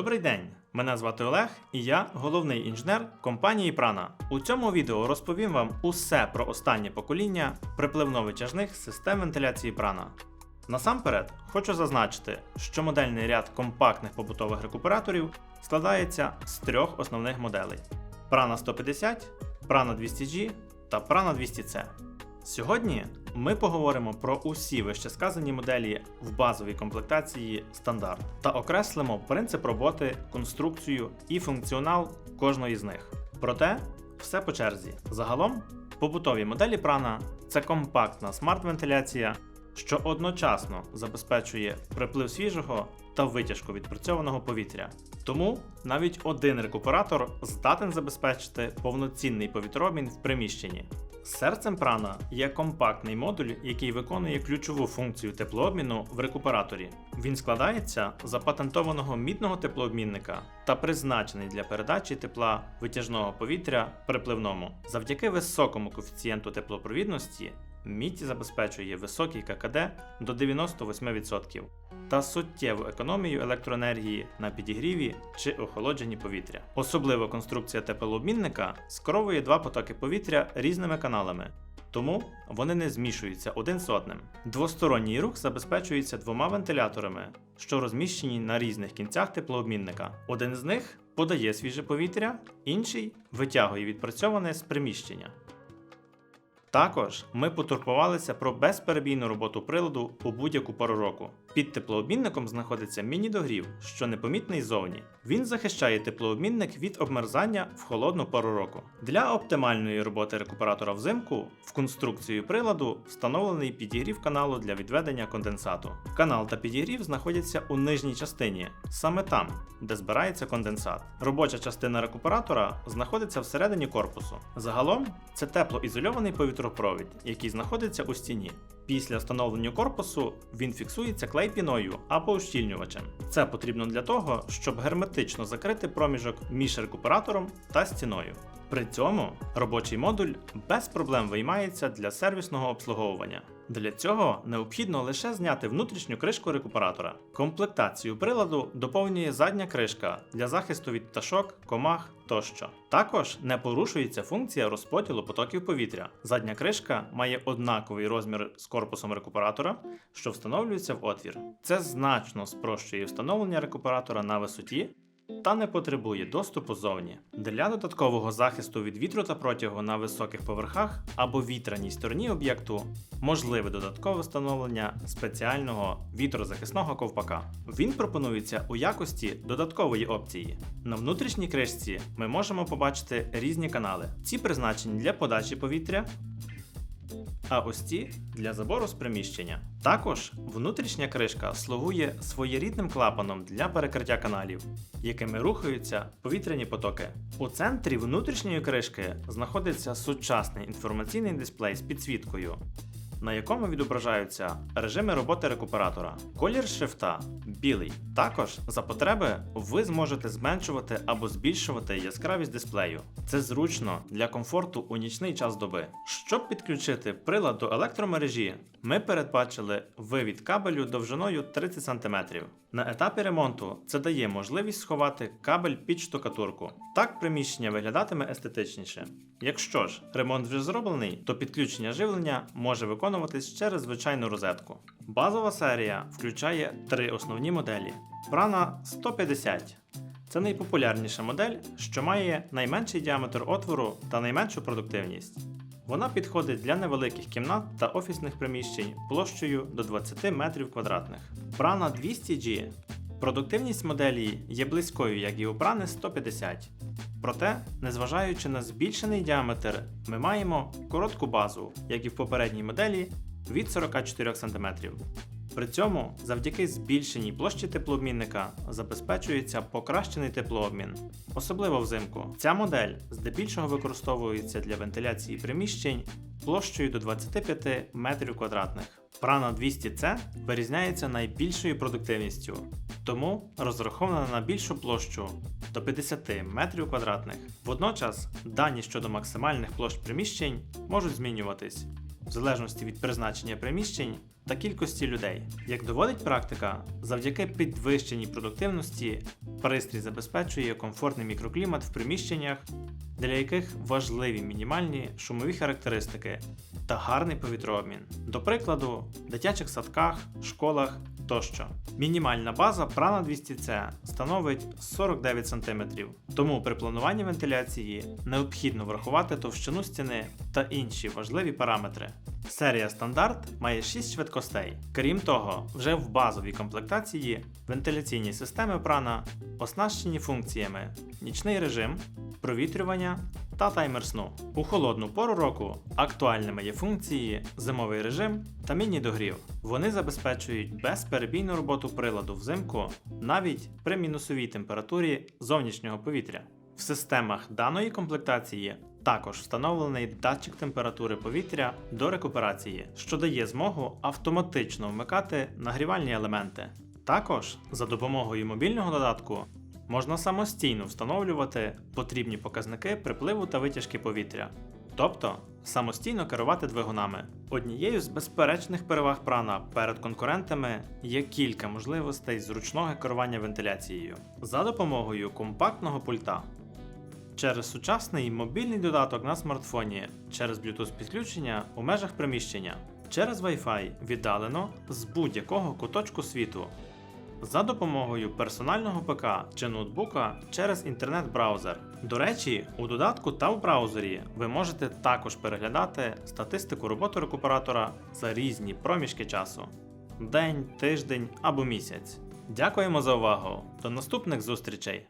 Добрий день! Мене звати Олег і я головний інженер компанії Prana. У цьому відео розповім вам усе про останнє покоління припливно-витяжних систем вентиляції Prana. Насамперед, хочу зазначити, що модельний ряд компактних побутових рекуператорів складається з трьох основних моделей: Prana 150, Prana 200G та Prana 200C. Сьогодні ми поговоримо про усі вищесказані моделі в базовій комплектації стандарт та окреслимо принцип роботи, конструкцію і функціонал кожної з них. Проте, все по черзі. Загалом, побутові моделі прана це компактна смарт-вентиляція, що одночасно забезпечує приплив свіжого та витяжку відпрацьованого повітря. Тому навіть один рекуператор здатен забезпечити повноцінний повітрообмін в приміщенні. Серцем прана є компактний модуль, який виконує ключову функцію теплообміну в рекуператорі. Він складається з запатентованого мідного теплообмінника та призначений для передачі тепла витяжного повітря припливному. Завдяки високому коефіцієнту теплопровідності мідь забезпечує високий ККД до 98% та суттєву економію електроенергії на підігріві чи охолодженні повітря. Особливо конструкція теплообмінника скеровує два потоки повітря різними каналами. Тому вони не змішуються один з одним. Двосторонній рух забезпечується двома вентиляторами, що розміщені на різних кінцях теплообмінника. Один з них подає свіже повітря, інший витягує відпрацьоване з приміщення. Також ми потурбувалися про безперебійну роботу приладу у будь-яку пору року. Під теплообмінником знаходиться міні-догрів, що непомітний ззовні. Він захищає теплообмінник від обмерзання в холодну пору року. Для оптимальної роботи рекуператора взимку в конструкцію приладу встановлений підігрів каналу для відведення конденсату. Канал та підігрів знаходяться у нижній частині, саме там, де збирається конденсат. Робоча частина рекуператора знаходиться всередині корпусу. Загалом це теплоізольований повітропровід, який знаходиться у стіні. Після встановлення корпусу він фіксується клей-піною або ущільнювачем. Це потрібно для того, щоб герметично закрити проміжок між рекуператором та стіною. При цьому робочий модуль без проблем виймається для сервісного обслуговування. Для цього необхідно лише зняти внутрішню кришку рекуператора. Комплектацію приладу доповнює задня кришка для захисту від пташок, комах тощо. Також не порушується функція розподілу потоків повітря. Задня кришка має однаковий розмір з корпусом рекуператора, що встановлюється в отвір. Це значно спрощує встановлення рекуператора на висоті та не потребує доступу зовні. Для додаткового захисту від вітру та протягу на високих поверхах або вітряній стороні об'єкту можливе додаткове встановлення спеціального вітрозахисного ковпака. Він пропонується у якості додаткової опції. На внутрішній кришці ми можемо побачити різні канали. Ці призначені для подачі повітря. А ось ці для забору з приміщення. Також внутрішня кришка слугує своєрідним клапаном для перекриття каналів, якими рухаються повітряні потоки. У центрі внутрішньої кришки знаходиться сучасний інформаційний дисплей з підсвіткою, на якому відображаються режими роботи рекуператора. Колір шрифта білий. Також за потреби ви зможете зменшувати або збільшувати яскравість дисплею. Це зручно для комфорту у нічний час доби. Щоб підключити прилад до електромережі, ми передбачили вивід кабелю довжиною 30 см. На етапі ремонту це дає можливість сховати кабель під штукатурку. Так приміщення виглядатиме естетичніше. Якщо ж ремонт вже зроблений, то підключення живлення може виконуватись через звичайну розетку. Базова серія включає три основні моделі: Prana 150. Це найпопулярніша модель, що має найменший діаметр отвору та найменшу продуктивність. Вона підходить для невеликих кімнат та офісних приміщень площею до 20 метрів квадратних. Prana 200G. Продуктивність моделі є близькою, як і у Prana 150. Проте, незважаючи на збільшений діаметр, ми маємо коротку базу, як і в попередній моделі, від 44 см. При цьому, завдяки збільшеній площі теплообмінника забезпечується покращений теплообмін, особливо взимку. Ця модель здебільшого використовується для вентиляції приміщень площею до 25 метрів квадратних. Prana 200C вирізняється найбільшою продуктивністю, тому розрахована на більшу площу до 50 метрів квадратних. Водночас дані щодо максимальних площ приміщень можуть змінюватись. в залежності від призначення приміщень та кількості людей. Як доводить практика, завдяки підвищеній продуктивності пристрій забезпечує комфортний мікроклімат в приміщеннях, для яких важливі мінімальні шумові характеристики та гарний повітрообмін. До прикладу, дитячих садках, школах тощо. Мінімальна база Prana 200C становить 49 см, тому при плануванні вентиляції необхідно врахувати товщину стіни та інші важливі параметри. Серія стандарт має 6 швидкостей. Крім того, вже в базовій комплектації вентиляційні системи Prana оснащені функціями нічний режим, провітрювання та таймер сну. У холодну пору року актуальними є функції зимовий режим та міні-догрів. Вони забезпечують безперебійну роботу приладу взимку навіть при мінусовій температурі зовнішнього повітря. В системах даної комплектації також встановлений датчик температури повітря до рекуперації, що дає змогу автоматично вмикати нагрівальні елементи. Також за допомогою мобільного додатку можна самостійно встановлювати потрібні показники припливу та витяжки повітря, тобто самостійно керувати двигунами. Однією з безперечних переваг прана перед конкурентами є кілька можливостей зручного керування вентиляцією за допомогою компактного пульта. Через сучасний мобільний додаток на смартфоні, через Bluetooth підключення у межах приміщення, через Wi-Fi віддалено з будь-якого куточку світу, за допомогою персонального ПК чи ноутбука через інтернет-браузер. До речі, у додатку та в браузері ви можете також переглядати статистику роботи рекуператора за різні проміжки часу день, тиждень або місяць. Дякуємо за увагу! До наступних зустрічей!